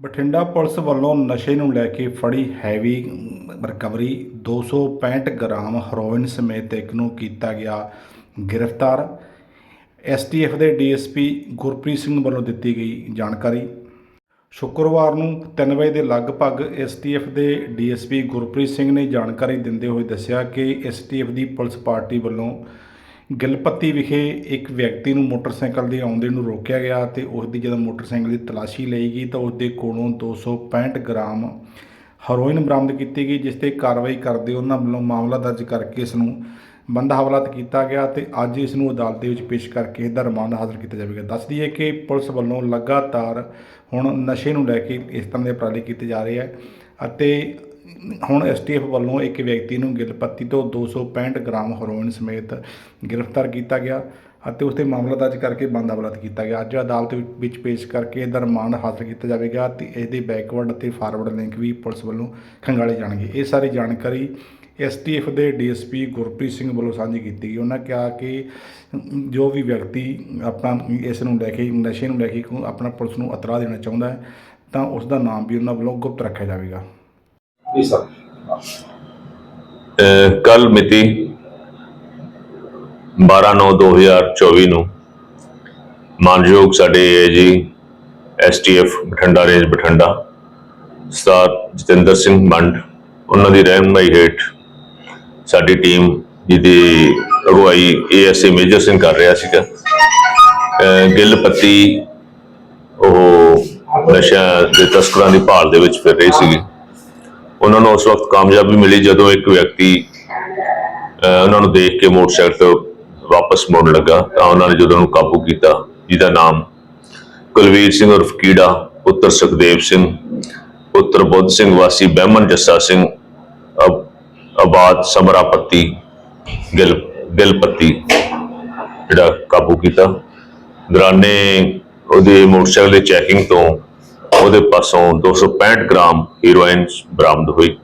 Bathinda police ਵੱਲੋਂ ਨਸ਼ੇ ਨੂੰ ਲੈ ਕੇ ਫੜੀ ਹੈਵੀ ਰਿਕਵਰੀ 265 ਗ੍ਰਾਮ ਹੈਰੋਇਨ ਸਮੇਤ ਇੱਕ ਨੂੰ ਕੀਤਾ ਗਿਆ ਗ੍ਰਿਫਤਾਰ। ਐਸਟੀਐਫ ਦੇ ਡੀਐਸਪੀ ਗੁਰਪ੍ਰੀਤ ਸਿੰਘ ਵੱਲੋਂ ਦਿੱਤੀ ਗਈ ਜਾਣਕਾਰੀ। ਸ਼ੁੱਕਰਵਾਰ ਨੂੰ 3 ਵਜੇ ਦੇ ਲਗਭਗ ਐਸਟੀਐਫ ਦੇ ਡੀਐਸਪੀ ਗੁਰਪ੍ਰੀਤ ਸਿੰਘ ਨੇ ਜਾਣਕਾਰੀ ਦਿੰਦੇ ਹੋਏ ਦੱਸਿਆ ਕਿ ਐਸਟੀਐਫ ਦੀ ਪੁਲਿਸ ਪਾਰਟੀ ਵੱਲੋਂ ਗਿਲਪੱਤੀ ਵਿਖੇ ਇੱਕ ਵਿਅਕਤੀ ਨੂੰ ਮੋਟਰਸਾਈਕਲ ਦੇ ਆਉਂਦੇ ਨੂੰ ਰੋਕਿਆ ਗਿਆ ਤੇ ਉਸ ਦੀ ਜਦੋਂ ਮੋਟਰਸਾਈਕਲ ਦੀ ਤਲਾਸ਼ੀ ਲਈ ਗਈ ਤਾਂ ਉਸ ਦੇ ਕੋਲੋਂ 265 ਗ੍ਰਾਮ ਹੈਰੋਇਨ ਬਰਾਮਦ ਕੀਤੀ ਗਈ, ਜਿਸ ਤੇ ਕਾਰਵਾਈ ਕਰਦੇ ਉਹਨਾਂ ਵੱਲੋਂ ਮਾਮਲਾ ਦਰਜ ਕਰਕੇ ਇਸ ਨੂੰ ਬੰਦਾ ਹਵਾਲਾਤ ਕੀਤਾ ਗਿਆ ਤੇ ਅੱਜ ਇਸ ਨੂੰ ਅਦਾਲਤ ਦੇ ਵਿੱਚ ਪੇਸ਼ ਕਰਕੇ ਇਹਦਾ ਰਿਮਾਂਡ ਹਾਜ਼ਰ ਕੀਤਾ ਜਾਵੇਗਾ। ਦੱਸ ਦਈਏ ਕਿ ਪੁਲਿਸ ਵੱਲੋਂ ਲਗਾਤਾਰ ਹੁਣ ਨਸ਼ੇ ਨੂੰ ਲੈ ਕੇ ਇਸ ਤਰ੍ਹਾਂ ਦੇ ਉਪਰਾਲੇ ਕੀਤੇ ਜਾ ਰਹੇ ਹੈ ਅਤੇ ਹੁਣ ਐਸਟੀਐਫ ਵੱਲੋਂ ਇੱਕ ਵਿਅਕਤੀ ਨੂੰ ਗਿਲਪੱਤੀ ਤੋਂ 265 ਗ੍ਰਾਮ ਹੈਰੋਇਨ ਸਮੇਤ ਗ੍ਰਿਫਤਾਰ ਕੀਤਾ ਗਿਆ ਅਤੇ ਉਸ ਤੇ ਮਾਮਲਾ ਦਰਜ ਕਰਕੇ ਬੰਦ ਅਦਾਲਤ ਕੀਤਾ ਗਿਆ। ਅੱਜ ਅਦਾਲਤ ਵਿੱਚ ਪੇਸ਼ ਕਰਕੇ ਇਹਦਾ ਰਿਮਾਂਡ ਹਾਸਲ ਕੀਤਾ ਜਾਵੇਗਾ ਤੇ ਇਹਦੇ ਬੈਕਵਰਡ ਅਤੇ ਫਾਰਵਰਡ ਲਿੰਕ ਵੀ ਪੁਲਿਸ ਵੱਲੋਂ ਖੰਗਾਲੇ ਜਾਣਗੇ। ਇਹ ਸਾਰੀ ਜਾਣਕਾਰੀ ਐਸਟੀਐਫ ਦੇ ਡੀਐਸਪੀ ਗੁਰਪ੍ਰੀਤ ਸਿੰਘ ਵੱਲੋਂ ਸਾਂਝੀ ਕੀਤੀ ਗਈ। ਉਹਨਾਂ ਕਿਹਾ ਕਿ ਜੋ ਵੀ ਵਿਅਕਤੀ ਆਪਣਾ ਇਸ ਨੂੰ ਲੈ ਕੇ, ਨਸ਼ੇ ਨੂੰ ਲੈ ਕੇ ਆਪਣਾ ਪੁਲਿਸ ਨੂੰ ਅਤਰਾ ਦੇਣਾ ਚਾਹੁੰਦਾ ਹੈ ਤਾਂ ਉਸ ਦਾ ਨਾਮ ਵੀ ਉਹਨਾਂ ਵੱਲੋਂ ਗੁਪਤ ਰੱਖਿਆ ਜਾਵੇਗਾ। ਜੀ ਸਰ। ਕੱਲ ਮਿਤੀ 12/9/2024 ਨੂੰ ਮਾਨਯੋਗ ਸਾਡੇ AG STF Bathinda range Bathinda star Jatinder Singh Mand ਉਹਨਾਂ ਦੀ ਰਹਿਨਮਾਈ ਹੇਠ ਸਾਡੀ ਟੀਮ ਜਿਹਦੀ ਅਗਵਾਈ ਏਐਸਏ ਮੇਜਰ ਸਿੰਘ ਕਰ ਰਿਹਾ ਸੀਗਾ। ਗਿੱਲ ਪੱਤੀ ਉਹ ਨਸ਼ਾ ਦੇ ਤਸਕਰਾਂ ਦੀ ਭਾਲ ਦੇ ਵਿੱਚ ਫਿਰ ਰਹੀ ਸੀਗੀ। ਉਹਨਾਂ ਨੂੰ ਉਸ ਵਕਤ ਕਾਮਯਾਬੀ ਮਿਲੀ ਜਦੋਂ ਇੱਕ ਵਿਅਕਤੀ ਉਹਨਾਂ ਨੂੰ ਦੇਖ ਕੇ ਮੋਟਰਸਾਈਕਲ ਤੋਂ ਵਾਪਸ ਮੁੜਨ ਲੱਗਾ। ਤਾਂ ਉਹਨਾਂ ਨੇ ਜਦੋਂ ਉਹਨੂੰ ਕਾਬੂ ਕੀਤਾ, ਜਿਹਦਾ ਨਾਮ ਕੁਲਵੀਰ ਸਿੰਘ ਉਰਫ ਕੀੜਾ, ਪੁੱਤਰ ਸੁਖਦੇਵ ਸਿੰਘ, ਪੁੱਤਰ ਬੁੱਧ ਸਿੰਘ, ਵਾਸੀ ਬਹਿਮਨ ਜੱਸਾ ਸਿੰਘ, ਅਬ ਆਬਾਦ ਸਮਰਾਪਤੀ ਗਿਲ, ਗਿਲਪੱਤੀ ਜਿਹੜਾ ਕਾਬੂ ਕੀਤਾ। ਦੌਰਾਨੇ ਉਹਦੇ ਮੋਟਰਸਾਈਕਲ ਦੀ ਚੈਕਿੰਗ ਤੋਂ ਉਹਦੇ ਪਾਸੋਂ 265 ਗ੍ਰਾਮ ਹੀਰੋਇਨ ਬਰਾਮਦ ਹੋਈ,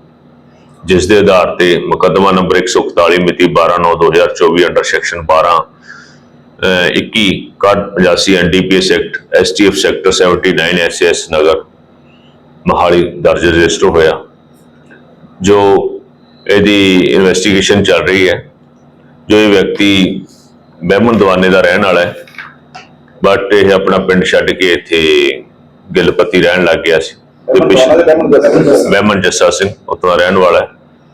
ਜਿਸ ਦੇ ਆਧਾਰ ਤੇ ਮੁਕੱਦਮਾ ਨੰਬਰ 141 ਮਿਤੀ 12/9/2024 ਅੰਡਰ ਸੈਕਸ਼ਨ 12 ਅਹ 21 ਕਾਰਡ 85 NDPS act STF sector 79 SS Nagar Mohali ਦਰਜ ਰਜਿਸਟਰ ਹੋਇਆ, ਜੋ ਇਹਦੀ ਇਨਵੈਸਟੀਗੇਸ਼ਨ ਚੱਲ ਰਹੀ ਹੈ, ਜੋ ਇਹ ਵਿਅਕਤੀ ਬਹਿਮਨ ਦਵਾਨੇ ਦਾ ਰਹਿਣ ਵਾਲਾ ਹੈ ਬਟ ਇਹ ਆਪਣਾ ਪਿੰਡ ਛੱਡ ਕੇ ਇੱਥੇ ਗਿਲਪੱਤੀ ਰਹਿਣ ਲੱਗ ਗਿਆ ਸੀ। ਤੇ ਪਿਛਲੇ ਮਹਿਮਨ ਜੱਸਾ ਸਿੰਘ ਦਾ ਰਹਿਣ ਵਾਲਾ ਹੈ।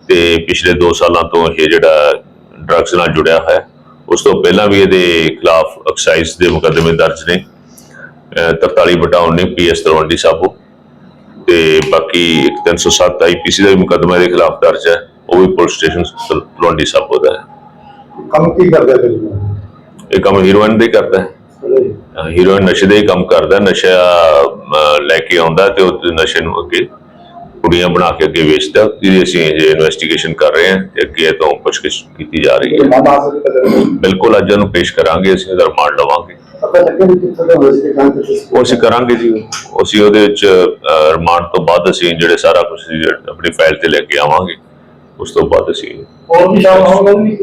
ਤੇ ਪਿਛਲੇ 2 ਸਾਲਾਂ ਤੋਂ ਇਹ ਜਿਹੜਾ ਡਰੱਗਸ ਨਾਲ ਜੁੜਿਆ ਹੋਇਆ। ਉਸ ਤੋਂ ਪਹਿਲਾਂ ਵੀ ਇਹਦੇ ਖਿਲਾਫ ਐਕਸਾਈਜ਼ ਦੇ ਮੁਕੱਦਮੇ ਦਰਜ ਨੇ। ਅਹ 43 ਬਟਾ 19 ਪੀਐਸ ਤਲਵੰਡੀ ਸਾਬੋ। ਤੇ ਬਾਕੀ ਇੱਕ 307 ਆਈਪੀਸੀ ਦਾ ਵੀ ਮੁਕੱਦਮਾ ਇਹਦੇ ਖਿਲਾਫ ਦਰਜ ਹੈ। ਉਹ ਵੀ ਪੁਲਿਸ ਸਟੇਸ਼ਨ ਤਲਵੰਡੀ ਸਾਬੋ ਦਾ ਹੈ। ਕੰਮ ਕੀ ਕਰਦੇ ਇਹ ਕੰਮ ਹੀਰੋਇਨ ਦੇ ਕਰਦਾ ਹੈ। ਹੀਰੋਇਨ ਨਸ਼ੇ ਦਾ ਹੀ ਕੰਮ ਕਰਦਾ। ਨਸ਼ਾ ਲੈ ਕੇ ਆਉਂਦਾ ਤੇ ਉਹ ਨਸ਼ੇ ਨੂੰ ਅੱਗੇ ਕੁੜੀਆਂ ਬਣਾ ਕੇ ਅੱਗੇ ਵੇਚਦਾ ਜਿਹਦੀ ਅਸੀਂ ਇਹ ਇਨਵੈਸਟੀਗੇਸ਼ਨ ਕਰ ਰਹੇ ਹਾਂ ਤੇ ਅੱਗੇ ਇਹ ਤੋਂ ਪੁੱਛਗਿੱਛ ਕੀਤੀ ਜਾ ਰਹੀ ਹੈ। ਬਿਲਕੁਲ ਅੱਜ ਉਹਨੂੰ ਪੇਸ਼ ਕਰਾਂਗੇ ਅਸੀਂ ਉਹਦਾ ਰਿਮਾਂਡ ਲਵਾਂਗੇ। ਉਹ ਅਸੀਂ ਕਰਾਂਗੇ ਜੀ ਅਸੀਂ ਉਹਦੇ ਵਿੱਚ ਰਿਮਾਂਡ ਤੋਂ ਬਾਅਦ ਅਸੀਂ ਜਿਹੜੇ ਸਾਰਾ ਕੁਝ ਆਪਣੀ ਫਾਈਲ ਤੇ ਲੈ ਕੇ ਆਵਾਂਗੇ। ਉਸ ਤੋਂ ਬਾਅਦ ਅਸੀਂ ਹੋਰ ਵੀ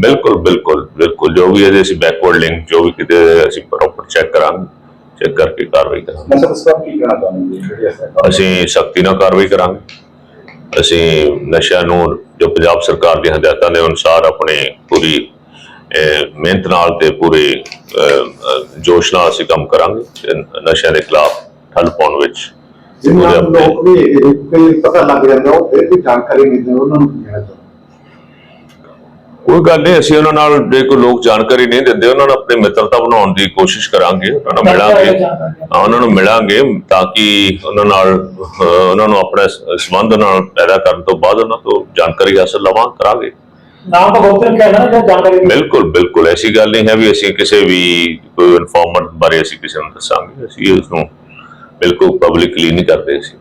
ਬਿਲਕੁਲ ਬਿਲਕੁਲ ਬਿਲਕੁਲ ਜੋ ਵੀ ਇਹਦੇ ਅਸੀਂ ਬੈਕਵਰਡ ਲਿੰਕ ਜੋ ਵੀ ਕਿਤੇ ਅਸੀਂ ਪ੍ਰੋਪਰ ਚੈੱਕ ਕਰਾਂਗੇ ਚੈੱਕ ਕਰਕੇ ਕਾਰਵਾਈ ਕਰਾਂਗੇ। ਕੀ ਚਾਹੁੰਦੇ ਅਸਾਂ ਸਖਤੀ ਨਾਲ ਕਾਰਵਾਈ ਕਰਾਂਗੇ। ਅਸੀਂ ਨਸ਼ਾ ਨੂੰ ਜੋ ਪੰਜਾਬ ਸਰਕਾਰ ਦੀਆਂ ਹਦਾਇਤਾਂ ਦੇ ਅਨੁਸਾਰ ਆਪਣੇ ਪੂਰੀ ਮਿਹਨਤ ਨਾਲ ਤੇ ਪੂਰੇ ਜੋਸ਼ ਨਾਲ ਅਸੀਂ ਕੰਮ ਕਰਾਂਗੇ ਨਸ਼ਿਆਂ ਦੇ ਖਿਲਾਫ ਠੱਲ ਪਾਉਣ ਵਿੱਚ। ਲੋਕ ਵੀ ਕੋਈ ਪਤਾ ਲੱਗ ਜਾਂਦਾ ਉਹ ਫਿਰ ਵੀ ਜਾਣਕਾਰੀ ਨਹੀਂ ਦਿੰਦੇ ਉਹਨਾਂ ਨੂੰ ਕੀ ਕਹਿਣਾ ਚਾਹੁੰਦੇ। ਕੋਈ ਗੱਲ ਨਹੀਂ ਅਸੀਂ ਉਹਨਾਂ ਨਾਲ ਜੇ ਕੋਈ ਲੋਕ ਜਾਣਕਾਰੀ ਨਹੀਂ ਦਿੰਦੇ ਉਹਨਾਂ ਨਾਲ ਆਪਣੀ ਮਿੱਤਰਤਾ ਬਣਾਉਣ ਦੀ ਕੋਸ਼ਿਸ਼ ਕਰਾਂਗੇ ਉਹਨਾਂ ਨੂੰ ਮਿਲਾਂਗੇ। ਉਹਨਾਂ ਨੂੰ ਮਿਲਾਂਗੇ ਤਾਂ ਕਿ ਉਹਨਾਂ ਨਾਲ ਉਹਨਾਂ ਨੂੰ ਆਪਣਾ ਸੰਬੰਧ ਨਾਲ ਪੈਦਾ ਕਰਨ ਤੋਂ ਬਾਅਦ ਉਹਨਾਂ ਤੋਂ ਜਾਣਕਾਰੀ ਹਾਸਲ ਲਵਾਂ ਕਰਾਂਗੇ। ਨਾਮ ਤਾਂ ਬਹੁਤ ਰੱਖਿਆ ਨਾ ਜੋ ਜਾਣਕਾਰੀ ਬਿਲਕੁਲ ਬਿਲਕੁਲ ਐਸੀ ਗੱਲ ਨਹੀਂ ਹੈ ਵੀ ਅਸੀਂ ਕਿਸੇ ਵੀ ਕੋਈ ਇਨਫੋਰਮਰ ਬਾਰੇ ਅਸੀਂ ਕਿਸੇ ਨੂੰ ਦੱਸਾਂਗੇ ਅਸੀਂ ਉਸ ਨੂੰ ਬਿਲਕੁਲ ਪਬਲਿਕਲੀ ਨਹੀਂ ਕਰਦੇ ਸੀ